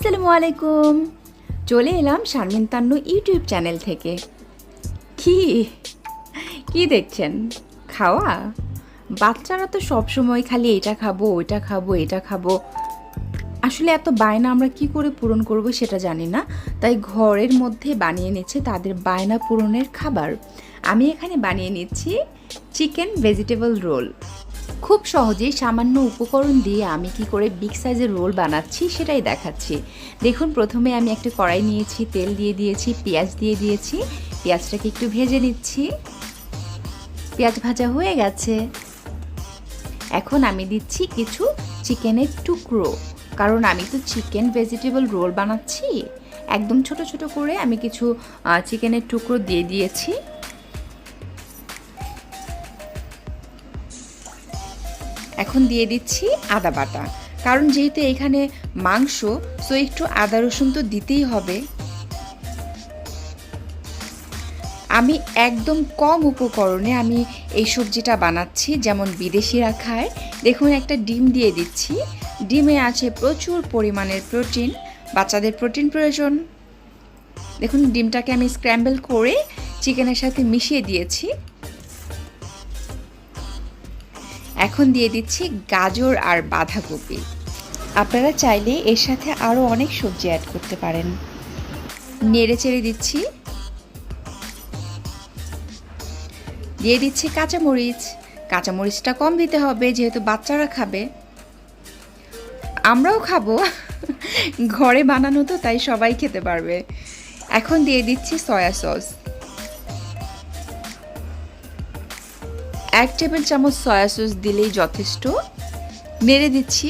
আসসালামু আলাইকুম। চলে এলাম শারমিন তান্নু ইউটিউব চ্যানেল থেকে। কি? কি দেখছেন? খাওয়া? বাচ্চারা তো সব সময় খালি এটা খাব, ওইটা খাব, এটা খাব। আসলে এত বায়না আমরা কি করে পূরণ করব সেটা জানি না, তাই ঘরের মধ্যে বানিয়ে নিচ্ছে তাদের বায়না পূরণের খাবার। আমি এখানে বানিয়ে নিচ্ছি চিকেন ভেজিটেবল রোল। খুব সহজেই সামান্য উপকরণ দিয়ে আমি কি করে বিগ সাইজের রোল বানাচ্ছি সেটাই দেখাচ্ছি। দেখুন, প্রথমে আমি একটা কড়াই নিয়েছি, তেল দিয়ে দিয়েছি, পেঁয়াজ দিয়ে দিয়েছি। পেঁয়াজটাকে একটু ভেজে নিচ্ছি। পেঁয়াজ ভাজা হয়ে গেছে। এখন আমি দিচ্ছি কিছু চিকেনের টুকরো। কারণ আমি তো চিকেন ভেজিটেবল রোল বানাচ্ছি। একদম ছোট ছোট করে আমি কিছু চিকেনের টুকরো দিয়ে দিয়েছি। এখন দিয়ে দিচ্ছি আদা বাটা। কারণ যেহেতু এখানে মাংস সো একটু আদা রসুন তো দিতেই হবে। আমি একদম কম উপকরণে আমি এই সবজিটা বানাচ্ছি, যেমন বিদেশিরা খায় দেখুন, একটা ডিম দিয়ে দিচ্ছি। ডিমে আছে প্রচুর পরিমাণের প্রোটিন, বাচ্চাদের প্রোটিন প্রয়োজন। দেখুন, ডিমটাকে আমি স্ক্র্যাম্বল করে চিকেনের সাথে মিশিয়ে দিয়েছি। এখন দিয়ে দিচ্ছি গাজর আর বাঁধাকপি। আপনারা চাইলে এর সাথে আরও অনেক সবজি অ্যাড করতে পারেন। নেড়ে চেড়ে দিচ্ছি। দিয়ে দিচ্ছি কাঁচামরিচ। কাঁচামরিচটা কম দিতে হবে, যেহেতু বাচ্চারা খাবে। আমরাও খাব। ঘরে বানানো তো, তাই সবাই খেতে পারবে। এখন দিয়ে দিচ্ছি সয়া সস। এক টেবিল চামচ সয়া সস দিলেই যথেষ্ট। নেড়ে দিচ্ছি।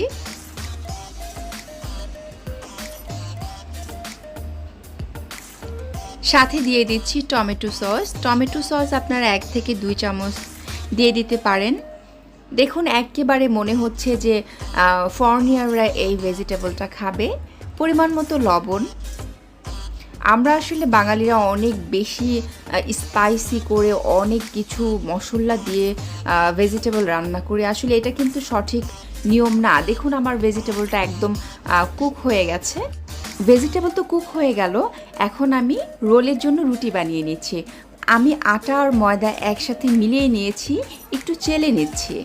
সাথে দিয়ে দিচ্ছি টমেটো সস। টমেটো সস আপনারা এক থেকে দুই চামচ দিয়ে দিতে পারেন। দেখুন, একেবারে মনে হচ্ছে যে ফর্নিয়াররা এই ভেজিটেবলটা খাবে। পরিমাণ মতো লবণ। আমরা আসলে বাঙালিরা অনেক বেশি স্পাইসি করে অনেক কিছু মশলা দিয়ে ভেজিটেবল রান্না করি। আসলে এটা কিন্তু সঠিক নিয়ম না। দেখুন আমার ভেজিটেবলটা একদম কুক হয়ে গেছে। ভেজিটেবল তো কুক হয়ে গেল। এখন আমি রোলের জন্য রুটি বানিয়ে নিচ্ছি। আমি আটা আর ময়দা একসাথে মিলিয়ে নিয়েছি, একটু চেলে নিচ্ছি।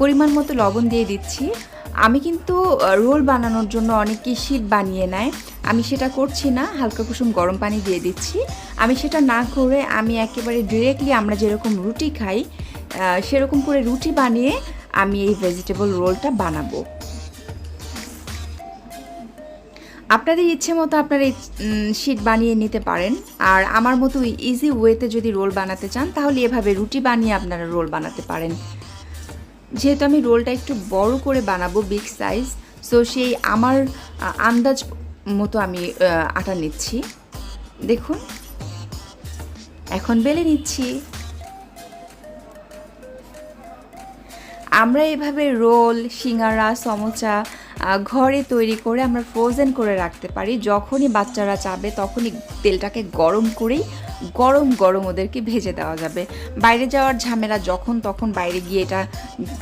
পরিমাণ মতো লবণ দিয়ে দিচ্ছি। আমি কিন্তু রোল বানানোর জন্য অনেকে শীত বানিয়ে নেয়। আমি সেটা করছি না, হালকা কুসুম গরম পানি দিয়ে দিচ্ছি। আমি সেটা না করে আমি একেবারে ডিরেক্টলি আমরা যেরকম রুটি খাই সেরকম করে রুটি বানিয়ে আমি এই ভেজিটেবল রোলটা বানাবো। আপনাদের ইচ্ছে মতো আপনারা শীট বানিয়ে নিতে পারেন। আর আমার মতো ইজি ওয়েতে যদি রোল বানাতে চান, তাহলে এভাবে রুটি বানিয়ে আপনারা রোল বানাতে পারেন। যেহেতু আমি রোলটা একটু বড় করে বানাবো বিগ সাইজ সো সেই আমার আন্দাজ মতো আমি আটা নিচ্ছি। দেখুন, এখন বেলে নিচ্ছি। আমরা এভাবে রোল, সিঙ্গারা, সমোচা ঘরে তৈরি করে আমরা ফ্রোজেন করে রাখতে পারি। যখনই বাচ্চারা চাবে তখনই তেলটাকে গরম করেই গরম গরম ওদেরকে ভেজে দেওয়া যাবে। বাইরে যাওয়ার ঝামেলা যখন তখন বাইরে গিয়ে এটা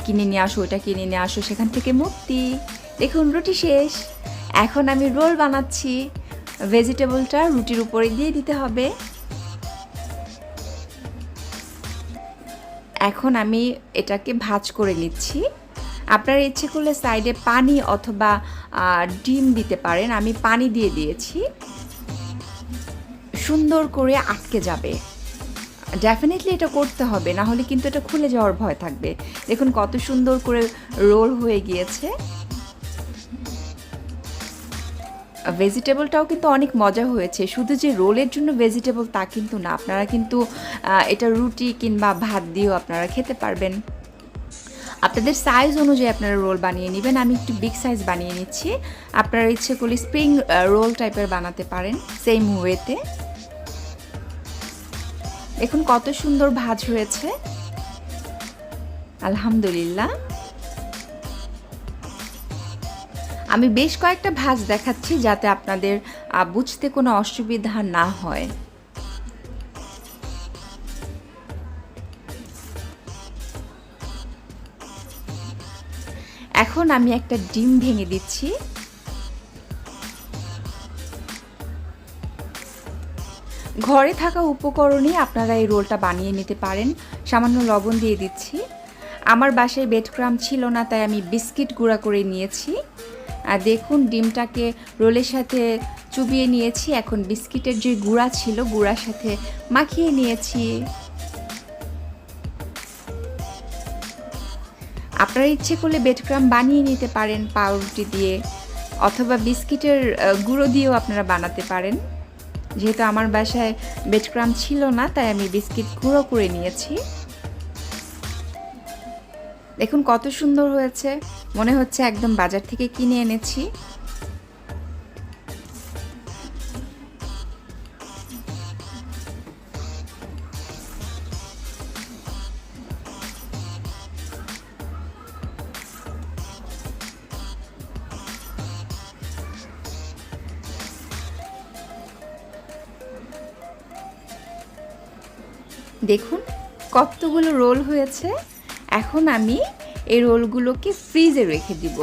কিনে নিয়ে আসো ওটা কিনে নিয়ে আসো, সেখান থেকে মুক্তি। দেখুন, রুটি শেষ। এখন আমি রোল বানাচ্ছি। ভেজিটেবলটা রুটির উপরে দিয়ে দিতে হবে। এখন আমি এটাকে ভাজ করে নিচ্ছি। আপনার ইচ্ছে করলে সাইডে পানি অথবা ডিম দিতে পারেন। আমি পানি দিয়ে দিয়েছি। সুন্দর করে আটকে যাবে। ডেফিনেটলি এটা করতে হবে, না হলে কিন্তু এটা খুলে যাওয়ার ভয় থাকবে। দেখুন কত সুন্দর করে রোল হয়ে গিয়েছে। ভেজিটেবলটাও কিন্তু অনেক মজা হয়েছে। শুধু যে রোলের জন্য ভেজিটেবল তা কিন্তু না, আপনারা কিন্তু এটা রুটি কিংবা ভাত দিয়েও আপনারা খেতে পারবেন। আপনাদের সাইজ অনুযায়ী আপনারা রোল বানিয়ে নেবেন। আমি একটু বিগ সাইজ বানিয়ে নিচ্ছি। আপনারা ইচ্ছে করলে স্প্রিং রোল টাইপের বানাতে পারেন সেম ওয়েতে দেখুন কত সুন্দর ভাজ হয়েছে। আলহামদুলিল্লাহ। আমি বেশ কয়েকটা ভাজ দেখাচ্ছি যাতে আপনাদের বুঝতে কোনো অসুবিধা না হয়। এখন আমি একটা ডিম ভেঙে দিচ্ছি। ঘরে থাকা উপকরণে আপনারা এই রোলটা বানিয়ে নিতে পারেন। সামান্য লবণ দিয়ে দিচ্ছি। আমার বাসায় বেডক্রাম ছিল না, তাই আমি বিস্কিট গুঁড়া করে নিয়েছি। আর দেখুন, ডিমটাকে রোলের সাথে চুবিয়ে নিয়েছি। এখন বিস্কিটের যে গুঁড়া ছিল, গুঁড়ার সাথে মাখিয়ে নিয়েছি। আপনারা ইচ্ছে করলে বেডক্রাম বানিয়ে নিতে পারেন পাউরুটি দিয়ে, অথবা বিস্কিটের গুঁড়ো দিয়েও আপনারা বানাতে পারেন। যেহেতু আমার বাসায় বেডক্রাম ছিল না, তাই আমি বিস্কিট গুঁড়ো করে নিয়েছি। দেখুন কত সুন্দর হয়েছে। মনে হচ্ছে একদম বাজার থেকে কিনে এনেছি। দেখুন কতগুলো রোল হয়েছে। এখন আমি এই রোলগুলোকে ফ্রিজে রেখে দিব।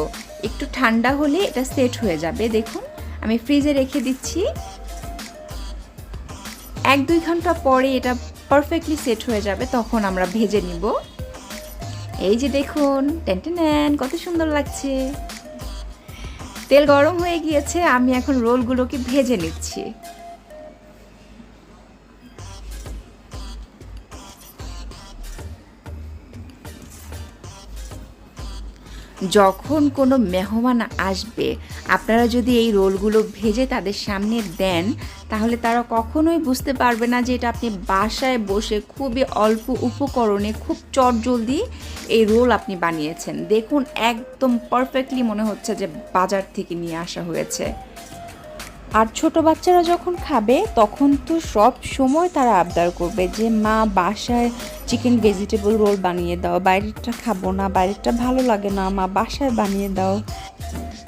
একটু ঠান্ডা হলে এটা সেট হয়ে যাবে, দেখুন। আমি ফ্রিজে রেখে দিচ্ছি। এক দুই ঘণ্টা পরে এটা পারফেক্টলি সেট হয়ে যাবে, তখন আমরা ভেজে নিব। এই যে দেখুন টেন, কত সুন্দর লাগছে। তেল গরম হয়ে গিয়েছে, আমি এখন রোলগুলোকে ভেজে নিচ্ছি। যখন কোনো মেহমান আসবে, আপনারা যদি এই রোলগুলো ভেজে তাদের সামনে দেন, তাহলে তারা কখনোই বুঝতে পারবে না যে এটা আপনি বাসায় বসে খুবই অল্প উপকরণে খুব চটজলদি এই রোল আপনি বানিয়েছেন। দেখুন, একদম পারফেক্টলি মনে হচ্ছে যে বাজার থেকে নিয়ে আসা হয়েছে। আর ছোট বাচ্চারা যখন খাবে, তখন তো সব সময় তারা আবদার করবে যে, মা, বাসায় চিকেন ভেজিটেবল রোল বানিয়ে দাও। বাইরেরটা খাব না, বাইরেরটা ভালো লাগে না। মা, বাসায় বানিয়ে দাও।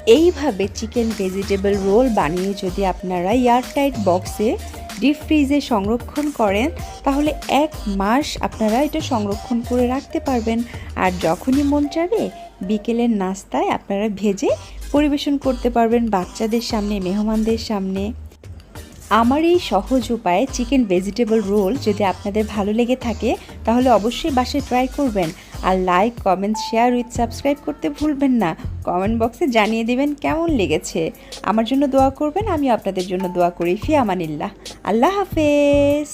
এইভাবে চিকেন ভেজিটেবল রোল বানিয়ে যদি আপনারা এয়ারটাইট বক্সে, ডিপ ফ্রিজে সংরক্ষণ করেন, তাহলে এক মাস আপনারা এটা সংরক্ষণ করে রাখতে পারবেন। আর যখনই মন চাবে বিকেলের নাস্তায় আপনারা ভেজে পরিবেশন করতে পারবেন বাচ্চাদের সামনে, মেহমানদের সামনে। আমার এই সহজ উপায়ে চিকেন ভেজিটেবল রোল যদি আপনাদের ভালো লেগে থাকে, তাহলে অবশ্যই বাসায় ট্রাই করবেন। আর like, comment, share with subscribe করতে ভুলবেন না। কমেন্ট বক্সে জানিয়ে দেবেন কেমন লেগেছে। আমার জন্য দোয়া করবেন আমি আপনাদের জন্য দোয়া করি। ফি আমানিল্লাহ আল্লাহ হাফেজ।